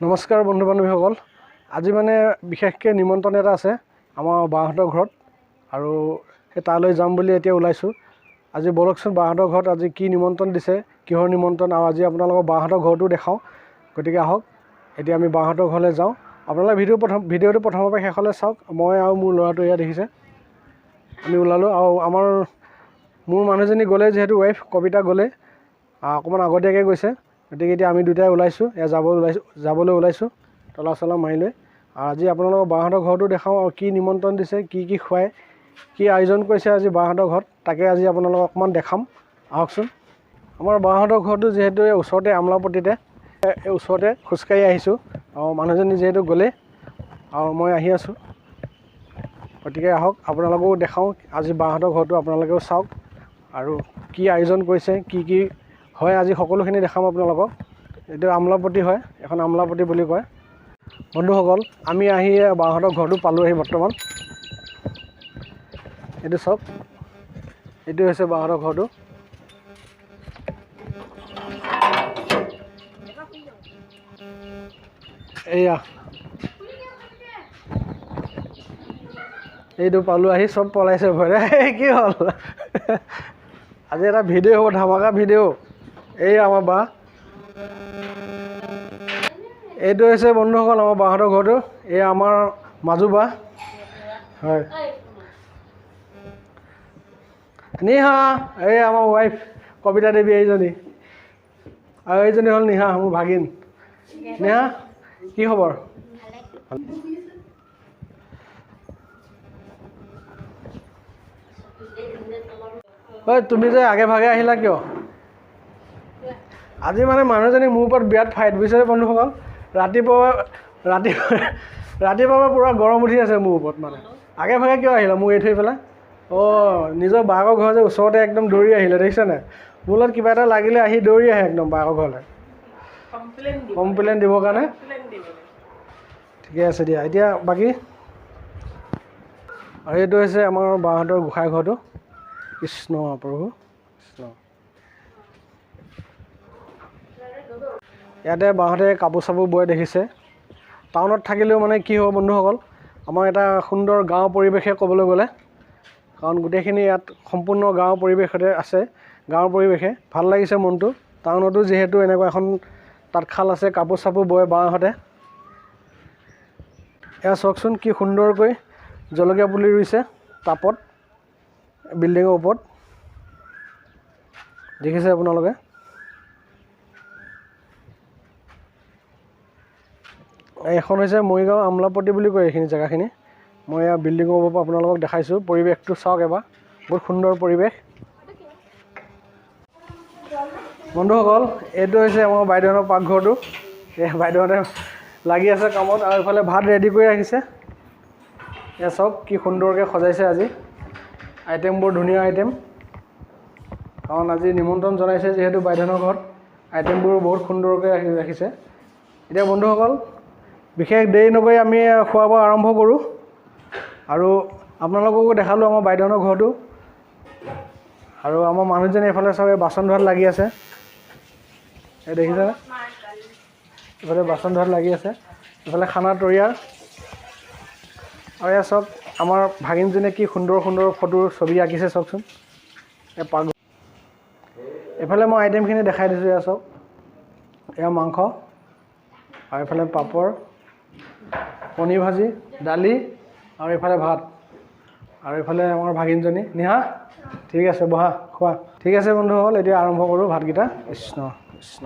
নমস্কাৰ বন্ধু বান্ধৱীসকল আজি মানে বিশেষকৈ নিমন্ত্ৰণ এটা আছে আমাৰ বাহঁতৰ ঘৰত আৰু সেই তালৈ যাম বুলি এতিয়া ওলাইছোঁ। আজি ব'লকচোন বাহঁতৰ ঘৰত আজি কি নিমন্ত্ৰণ দিছে কিহৰ নিমন্ত্ৰণ আৰু আজি আপোনালোকৰ বাহঁতৰ ঘৰটো দেখাওঁ। গতিকে আহক এতিয়া আমি বাহঁতৰ ঘৰলৈ যাওঁ। আপোনালোকে ভিডিঅ' প্ৰথম ভিডিঅ'টো প্ৰথমৰ পৰা শেষলৈ চাওক মই আৰু মোৰ ল'ৰাটো এয়া দেখিছে। আমি ওলালোঁ আৰু আমাৰ মোৰ মানুহজনী গ'লে যিহেতু ৱাইফ কবিতা গ'লে অকণমান আগতীয়াকৈ গৈছে। গতিকে এতিয়া আমি দুটাই ওলাইছোঁ এয়া যাব ওলাইছোঁ যাবলৈ ওলাইছোঁ তলা চলা মাৰি লৈ। আৰু আজি আপোনালোকৰ বাহঁতৰ ঘৰটো দেখাওঁ আৰু কি নিমন্ত্ৰণ দিছে কি কি খুৱাই কি আয়োজন কৰিছে আজি বাহঁতৰ ঘৰত তাকে আজি আপোনালোকক অকণমান দেখাম। আহকচোন। আমাৰ বাহঁতৰ ঘৰটো যিহেতু এই ওচৰতে আমলাপট্টিতে এই ওচৰতে খোজকাঢ়ি আহিছোঁ। আৰু মানুহজনী যিহেতু গ'লেই আৰু মই আহি আছোঁ। গতিকে আহক আপোনালোককো দেখাওঁ আজি বাহঁতৰ ঘৰটো আপোনালোকেও চাওক। আৰু কি আয়োজন কৰিছে কি কি হয় আজি সকলোখিনি দেখাম আপোনালোকক। এইটো আমলাপট্টি হয় এখন আমলাপট্টি বুলি কয়। বন্ধুসকল আমি আহি বাহঁতৰ ঘৰটো পালোঁ আহি বৰ্তমান। এইটো চাওক এইটো হৈছে বাহঁতৰ ঘৰটো। এয়া এইটো পালোঁ আহি চব পলাইছে ভৰে কি হ'ল? আজি এটা ভিডিঅ' হ'ব ধামাকা ভিডিঅ' এই আমাৰ বা। এইটো হৈছে বন্ধুসকল আমাৰ বাহঁতৰ ঘৰটো। এই আমাৰ মাজু বা। হয়। নিহা এই আমাৰ ৱাইফ কবিতা দেৱী এইজনী। আৰু এইজনী হ'ল নিহা মোৰ ভাগিন। নেহা কি খবৰ? ঐ তুমি যে আগে ভাগে আহিলা কিয়? আজি মানে মানুহজনী মোৰ ওপৰত বিৰাট ফাইট বুজিছে বন্ধুসকল ৰাতিপুৱা ৰাতি পৰা পূৰা গৰম উঠি আছে মোৰ ওপৰত মানে। আগে ভাগে কিয় আহিলা মোক এৰি থৈ পেলাই? অঁ নিজৰ বায়েকৰ ঘৰ যে ওচৰতে একদম দৌৰি আহিলে দেখিছে নাই? মোৰ লগত কিবা এটা লাগিলে আহি দৌৰি আহে একদম বায়েকৰ ঘৰলৈ। কমপ্লেইন দিব কমপ্লেইন দিবৰ কাৰণে। ঠিকে আছে দিয়া এতিয়া বাকী? আৰু এইটো হৈছে আমাৰ বাহঁতৰ গোঁসাই ঘৰটো। কৃষ্ণ প্ৰভু। কৃষ্ণ। ইয়াতে বাহঁতে কাপোৰ চাপোৰ বৈ দেখিছে। টাউনত থাকিলেও মানে কি হ'ব বন্ধুসকল আমাৰ এটা সুন্দৰ গাঁৱৰ পৰিৱেশে ক'বলৈ গ'লে। কাৰণ গোটেইখিনি ইয়াত সম্পূৰ্ণ গাঁৱৰ পৰিৱেশতে আছে গাঁৱৰ পৰিৱেশে। ভাল লাগিছে মনটো। টাউনতো যিহেতু এনেকুৱা এখন তাঁতশাল আছে কাপোৰ চাপোৰ বয় বাহঁতে। এয়া চাওকচোন কি সুন্দৰকৈ জলকীয়া পুলি ৰুইছে টাবত বিল্ডিঙৰ ওপৰত। দেখিছে আপোনালোকে? এইখন হৈছে মৰিগাঁও আমলাপট্টি বুলি কয় এইখিনি জেগাখিনি। মই এয়া বিল্ডিঙৰ ওপৰৰ পৰা আপোনালোকক দেখাইছোঁ। পৰিৱেশটো চাওক এবাৰ। বহুত সুন্দৰ পৰিৱেশ। বন্ধুসকল এইটো হৈছে আমাৰ বাইদেউহঁতৰ পাকঘৰটো। এই বাইদেউহঁতে লাগি আছে কামত আৰু এইফালে ভাত ৰেডি কৰি ৰাখিছে। এয়া চাওক কি সুন্দৰকৈ সজাইছে আজি। আইটেমবোৰ ধুনীয়া আইটেম কাৰণ আজি নিমন্ত্ৰণ জনাইছে যিহেতু বাইদেউহঁতৰ ঘৰত। আইটেমবোৰ বহুত সুন্দৰকৈ ৰাখি ৰাখিছে। এতিয়া বন্ধুসকল বিশেষ দেৰি নকৰি আমি খোৱা বোৱা আৰম্ভ কৰোঁ। আৰু আপোনালোককো দেখালোঁ আমাৰ বাইদেউহঁতৰ ঘৰটো। আৰু আমাৰ মানুহজনী এইফালে চবে বাচন ধোৱাত লাগি আছে। এই দেখিছেনে? এইফালে বাচন ধোৱাত লাগি আছে। এইফালে খানা তৈয়াৰ। আৰু এয়া চাওক আমাৰ ভাগিনজনীয়ে কি সুন্দৰ সুন্দৰ ফটো ছবি আঁকিছে চাওকচোন। এই পাগ এইফালে মই আইটেমখিনি দেখাই দিছোঁ এয়া চাওক এয়া মাংস। আৰু এইফালে পাপৰ। পনীৰ ভাজি দালি আৰু এইফালে ভাত। আৰু এইফালে আমাৰ ভাগিনজনী। নিহা ঠিক আছে বহা খোৱা। ঠিক আছে বন্ধুসকল এতিয়া আৰম্ভ কৰোঁ ভাতকেইটা। কৃষ্ণ কৃষ্ণ।